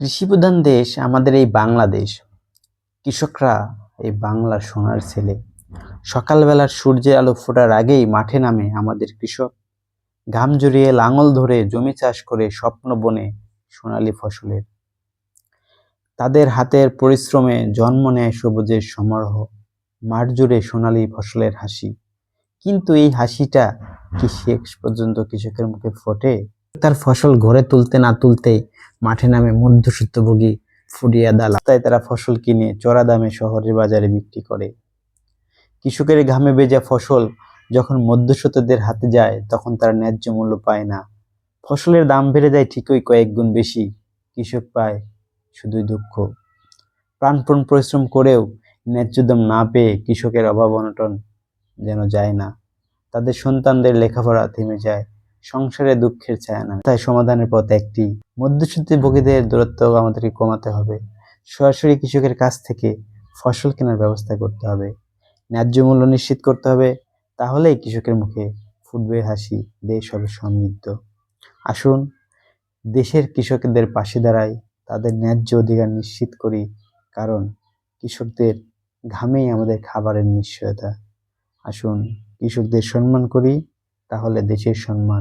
কৃষিপ্রধান দেশ আমাদের এই বাংলাদেশ। কৃষকরা এই বাংলার সোনার ছেলে। সকালবেলার সূর্যের আলো ফোটার আগেই মাঠে নামে আমাদের কৃষক। ঘাম জড়িয়ে লাঙল ধরে জমি চাষ করে স্বপ্ন বনে সোনালী ফসলের। তাদের হাতের পরিশ্রমে জন্ম নেয় সবুজের সমারোহ, মাঠ জুড়ে সোনালী ফসলের হাসি। কিন্তু এই হাসিটা কি শেষ পর্যন্ত কৃষকের মুখে ফোটে? তার ফসল ঘরে তুলতে না তুলতে মাঠে নামে মধ্যসূত্রভোগী ফুডিয়া দালা তাই তারা ফসল কিনে চড়া দামে শহরের বাজারে বিক্রি করে। কৃষকের ঘামে ভেজা ফসল যখন মধ্যস্রোতদের হাতে যায়, তখন তারা ন্যায্য মূল্য পায় না। ফসলের দাম বেড়ে যায় ঠিকই কয়েক গুণ বেশি। কৃষক পায় শুধুই দুঃখ। প্রাণপণ পরিশ্রম করেও ন্যায্য দাম না পেয়ে কৃষকের অভাব অনটন যেন যায় না। তাদের সন্তানদের লেখাপড়া থেমে যায়। সংসারে দুঃখের ছায়া না তাই সমাধানের পথ একটি মধ্যসূত্রী ভোগীদের দূরত্ব আমাদেরকে কমাতে হবে। সরাসরি কৃষকের কাছ থেকে ফসল কেনার ব্যবস্থা করতে হবে। ন্যায্য মূল্য নিশ্চিত করতে হবে। তাহলেই কৃষকের মুখে ফুটবে হাসি, দেশ হবে সমৃদ্ধ। আসুন, দেশের কৃষকদের পাশে দাঁড়াই, তাদের ন্যায্য অধিকার নিশ্চিত করি, কারণ কৃষকদের ঘামেই আমাদের খাবারের নিশ্চয়তা। আসুন, কৃষকদের সম্মান করি, তাহলে দেশের সম্মান